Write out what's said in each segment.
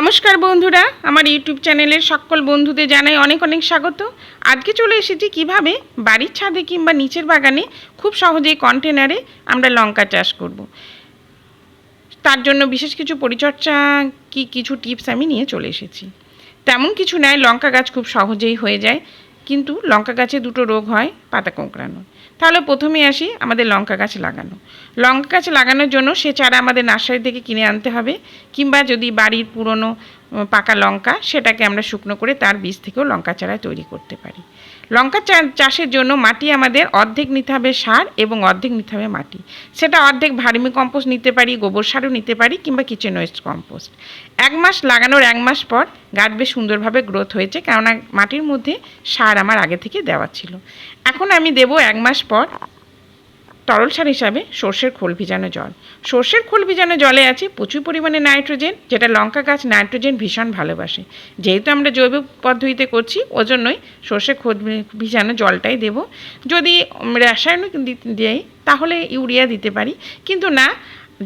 নমস্কার বন্ধুরা, আমার ইউটিউব চ্যানেলের সকল বন্ধুদের জানাই অনেক অনেক স্বাগত। আজকে চলে এসেছি কীভাবে বাড়ির ছাদে কিংবা নিচের বাগানে খুব সহজেই কন্টেনারে আমরা লঙ্কা চাষ করব। তার জন্য বিশেষ কিছু পরিচর্যা কি কিছু টিপস আমি নিয়ে চলে এসেছি। তেমন কিছু নয়, লঙ্কা গাছ খুব সহজেই হয়ে যায়, কিন্তু লঙ্কা গাছে দুটো রোগ হয়, পাতা কোঁকড়ানো তাহলে প্রথমে আসি আমাদের লঙ্কা গাছ লাগানো। লঙ্কা গাছ লাগানোর জন্য সে চারা আমাদের নার্সারি থেকে কিনে আনতে হবে, কিংবা যদি বাড়ির পুরনো পাকা লঙ্কা সেটাকে আমরা শুকনো করে তার বীজ থেকেও লঙ্কা চারা তৈরি করতে পারি। লঙ্কা চাষের জন্য মাটি আমাদের অর্ধেক নিতে হবে সার এবং অর্ধেক নিতে হবে মাটি। সেটা অর্ধেক ভার্মি কম্পোস্ট নিতে পারি, গোবর সারও নিতে পারি, কিংবা কিচেন ওয়েস্ট কম্পোস্ট। এক মাস লাগানোর এক মাস পর গাছ বেশ সুন্দরভাবে গ্রোথ হয়েছে, কেননা মাটির মধ্যে সার আমার আগে থেকে দেওয়া ছিল। এখন আমি দেব এক মাস পর তরল সার হিসাবে সর্ষের খোল ভিজানো জল। সর্ষের খোল ভিজানো জলে আছে প্রচুর পরিমাণে নাইট্রোজেন, যেটা লঙ্কা গাছ নাইট্রোজেন ভীষণ ভালোবাসে। যেহেতু আমরা জৈব পদ্ধতিতে করছি, ওজন্যই সর্ষের খোল ভিজানো জলটাই দেব। যদি রাসায়নিক দিই, তাহলে ইউরিয়া দিতে পারি। কিন্তু না,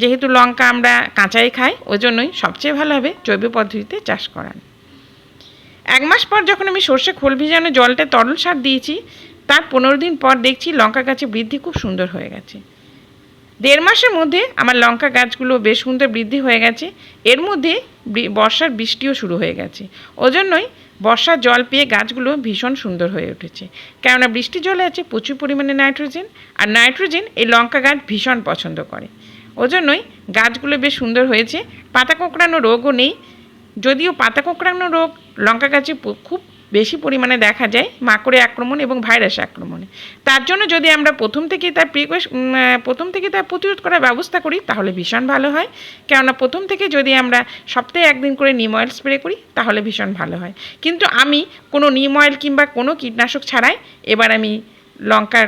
যেহেতু লঙ্কা আমরা কাঁচাই খাই, ওজন্যই সবচেয়ে ভালো হবে জৈব পদ্ধতিতে চাষ করান এক মাস পর যখন আমি সর্ষে খোল ভিজানো জলটা তরল সার দিয়েছি তার পনেরো দিন পর দেখছি লঙ্কা গাছে বৃদ্ধি খুব সুন্দর হয়ে গেছে। দেড় মাসের মধ্যে আমার লঙ্কা গাছগুলো বেশ সুন্দর বৃদ্ধি হয়ে গেছে। এর মধ্যে বর্ষার বৃষ্টিও শুরু হয়ে গেছে। ওজন্যই বর্ষার জল পেয়ে গাছগুলো ভীষণ সুন্দর হয়ে উঠেছে। কেননা বৃষ্টির জলে আছে প্রচুর পরিমাণে নাইট্রোজেন আর নাইট্রোজেন এই লঙ্কা গাছ ভীষণ পছন্দ করে। ওজন্যই গাছগুলো বেশ সুন্দর হয়েছে। পাতা কোঁকড়ানো রোগও নেই। যদিও পাতা কোঁকড়ানো রোগ লঙ্কা গাছে খুব পরিমাণে দেখা যায় মাকড়ে আক্রমণ এবং ভাইরাস আক্রমণে। তার জন্য যদি আমরা প্রথম থেকে তার প্রিকোশ প্রথম থেকে তার প্রতিরোধ করার ব্যবস্থা করি, তাহলে ভীষণ ভালো হয়। কেননা প্রথম থেকে যদি আমরা সপ্তাহে একদিন করে নিম অয়েল স্প্রে করি, তাহলে ভীষণ ভালো হয়। কিন্তু আমি কোনো নিম অয়েল কিংবা কোনো কীটনাশক ছাড়াই এবার আমি লঙ্কার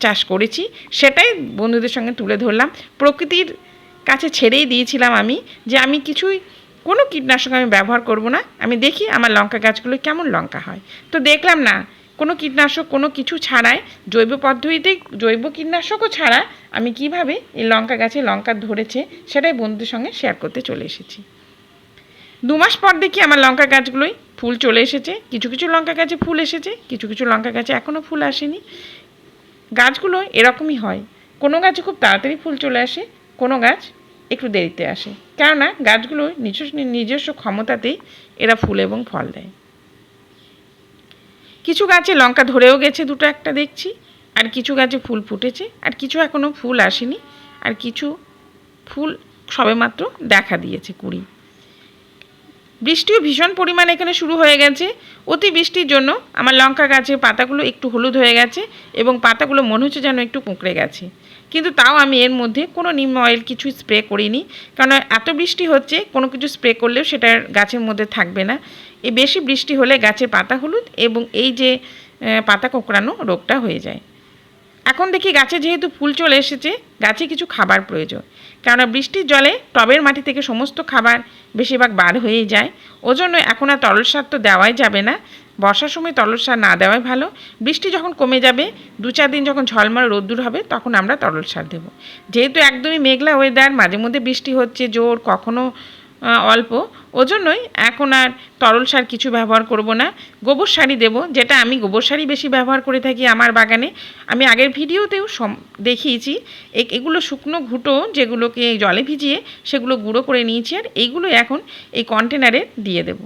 চাষ করেছি। সেটাই বন্ধুদের সঙ্গে তুলে ধরলাম। প্রকৃতির কাছে ছেড়েই দিয়েছিলাম আমি যে আমি কিছুই কোনো কীটনাশক আমি ব্যবহার করব না। আমি দেখি আমার লঙ্কা গাছগুলো কেমন লঙ্কা হয়। তো দেখলাম না, কোনো কীটনাশক কোনো কিছু ছাড়াই, জৈব পদ্ধতিতে জৈব কীটনাশকও ছাড়া আমি কীভাবে এই লঙ্কা গাছে লঙ্কা ধরেছে সেটাই বন্ধুদের সঙ্গে শেয়ার করতে চলে এসেছি। দু মাস পর দেখি আমার লঙ্কা গাছগুলোই ফুল চলে এসেছে। কিছু কিছু লঙ্কা গাছে ফুল এসেছে, কিছু কিছু লঙ্কা গাছে এখনও ফুল আসেনি। গাছগুলো এরকমই হয়। কোনো গাছে খুব তাড়াতাড়ি ফুল চলে আসে, কোনো গাছ একটু দেরিতে আসে। কেননা গাছগুলো নিজস্ব নিজস্ব ক্ষমতাতেই এরা ফুল এবং ফল দেয়। কিছু গাছে লঙ্কা ধরেও গেছে দুটো একটা দেখছি, আর কিছু গাছে ফুল ফুটেছে, আর কিছু এখনও ফুল আসেনি, আর কিছু ফুল সবেমাত্র দেখা দিয়েছে কুড়ি। বৃষ্টিও ভীষণ পরিমাণে এখানে শুরু হয়ে গেছে। অতি বৃষ্টির জন্য আমার লঙ্কা গাছের পাতাগুলো একটু হলুদ হয়ে গেছে এবং পাতাগুলো মনে হচ্ছে যেন একটু কুঁকড়ে গেছে। কিন্তু তাও আমি এর মধ্যে কোনো নিম অয়েল কিছু স্প্রে করিনি। কারণ এত বৃষ্টি হচ্ছে, কোনো কিছু স্প্রে করলেও সেটার গাছের মধ্যে থাকবে না। এই বেশি বৃষ্টি হলে গাছের পাতা হলুদ এবং এই যে পাতা কোঁকড়ানো রোগটা হয়ে যায়। এখন দেখি গাছে যেহেতু ফুল চলে এসেছে, গাছে কিছু খাবার প্রয়োজন। কেননা বৃষ্টির জলে টবের মাটি থেকে সমস্ত খাবার বেশিরভাগ বার হয়েই যায়। ওজন্য এখন আর তরল সার তো দেওয়াই যাবে না। বর্ষার সময় তরল সার না দেওয়াই ভালো। বৃষ্টি যখন কমে যাবে, দু চার দিন যখন ঝলমল রোদ্দুর হবে, তখন আমরা তরল সার দেবো। যেহেতু একদমই মেঘলা ওয়েদার মাঝে মধ্যে বৃষ্টি হচ্ছে, জোর, কখনো অল্প। ওজন্যই এখন আর তরল সার কিছু ব্যবহার করব না। গোবর সারই দেবো, যেটা আমি গোবর সারই বেশি ব্যবহার করে থাকি আমার বাগানে। আমি আগের ভিডিওতেও দেখিয়েছি এগুলো শুকনো ঘুঁটো যেগুলোকে জলে ভিজিয়ে সেগুলো গুঁড়ো করে নিয়েছি আর এইগুলো এখন এই কন্টেনারে দিয়ে দেবো।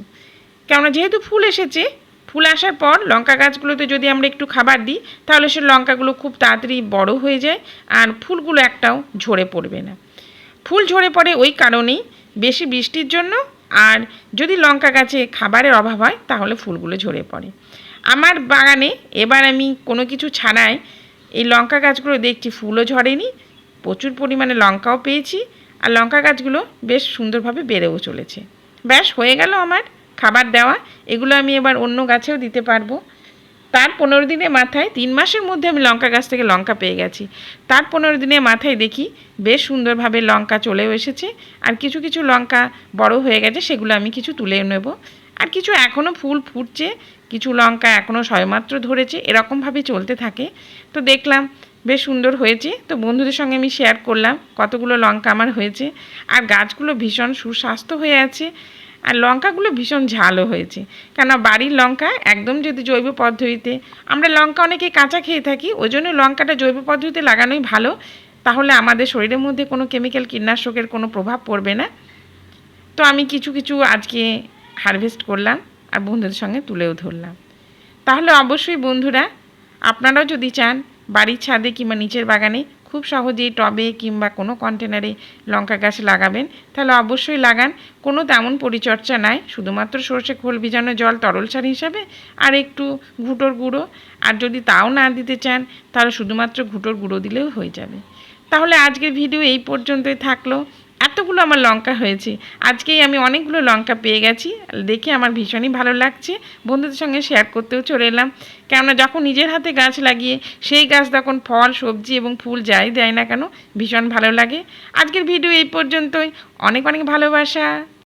কেননা যেহেতু ফুল এসেছে, ফুল আসার পর লঙ্কা গাছগুলোতে যদি আমরা একটু খাবার দিই, তাহলে সে লঙ্কাগুলো খুব তাড়াতাড়ি বড় হয়ে যায় আর ফুলগুলো একটাও ঝরে পড়বে না। ফুল ঝরে পড়ে ওই কারণেই বেশি বৃষ্টির জন্য। আর যদি লঙ্কা গাছে খাবারের অভাব হয়, তাহলে ফুলগুলো ঝরে পড়ে। আমার বাগানে এবার আমি কোনো কিছু ছাড়াই এই লঙ্কা গাছগুলো দেখছি, ফুলও ঝরেনি, প্রচুর পরিমাণে লঙ্কাও পেয়েছি, আর লঙ্কা গাছগুলো বেশ সুন্দরভাবে বেড়েও চলেছে। ব্যাস, হয়ে গেল আমার খাবার দেওয়া। এগুলো আমি এবার অন্য গাছেও দিতে পারব। তার পনেরো দিনের মাথায় তিন মাসের মধ্যে আমি লঙ্কা গাছ থেকে লঙ্কা পেয়ে গেছি। তার পনেরো দিনের মাথায় দেখি বেশ সুন্দরভাবে লঙ্কা চলেও এসেছে। আর কিছু কিছু লঙ্কা বড় হয়ে গেছে, সেগুলো আমি কিছু তুলে নেব। আর কিছু এখনও ফুল ফুটছে, কিছু লঙ্কা এখনও সবেমাত্র ধরেছে, এরকমভাবে চলতে থাকে। তো দেখলাম বেশ সুন্দর হয়েছে। তো বন্ধুদের সঙ্গে আমি শেয়ার করলাম কতগুলো লঙ্কা আমার হয়েছে। আর গাছগুলো ভীষণ সুস্বাস্থ্য হয়ে আছে। আর লঙ্কাগুলো ভীষণ ঝালও হয়েছে। কেন বাড়ির লঙ্কা একদম যদি জৈব পদ্ধতিতে, আমরা লঙ্কা অনেকে কাঁচা খেয়ে থাকি ওই জন্য লঙ্কাটা জৈব পদ্ধতিতে লাগানোই ভালো। তাহলে আমাদের শরীরের মধ্যে কোনো কেমিক্যাল কীটনাশকের কোনো প্রভাব পড়বে না। তো আমি কিছু কিছু আজকে হারভেস্ট করলাম আর বন্ধুদের সঙ্গে তুলেও ধরলাম। তাহলে অবশ্যই বন্ধুরা, আপনারাও যদি চান বাড়ির ছাদে কিংবা নিচের বাগানে খুব সহজেই টবে কিংবা কোনো কন্টেনারে লঙ্কা গাছ লাগাবেন। তাহলে অবশ্যই লাগান। কোনো তেমন পরিচর্যা নাই। শুধুমাত্র সর্ষে খোল ভিজানো জল তরল সার হিসাবে আর একটু ঘুটোর গুঁড়ো। আর যদি তাও না দিতে চান, তাহলে শুধুমাত্র ঘুটোর গুঁড়ো দিলেও হয়ে যাবে। তাহলে আজকের ভিডিও এই পর্যন্তই থাকল। এতগুলো আমার লঙ্কা হয়েছে। আজকেই আমি অনেকগুলো লঙ্কা পেয়ে গেছি। দেখে আমার ভীষণই ভালো লাগছে। বন্ধুদের সঙ্গে শেয়ার করতেও চলে এলাম। কেননা যখন নিজের হাতে গাছ লাগিয়ে সেই গাছ তখন ফল, সবজি এবং ফুল যাই দেয় না কেন ভীষণ ভালো লাগে। আজকের ভিডিও এই পর্যন্তই। অনেক অনেক ভালোবাসা।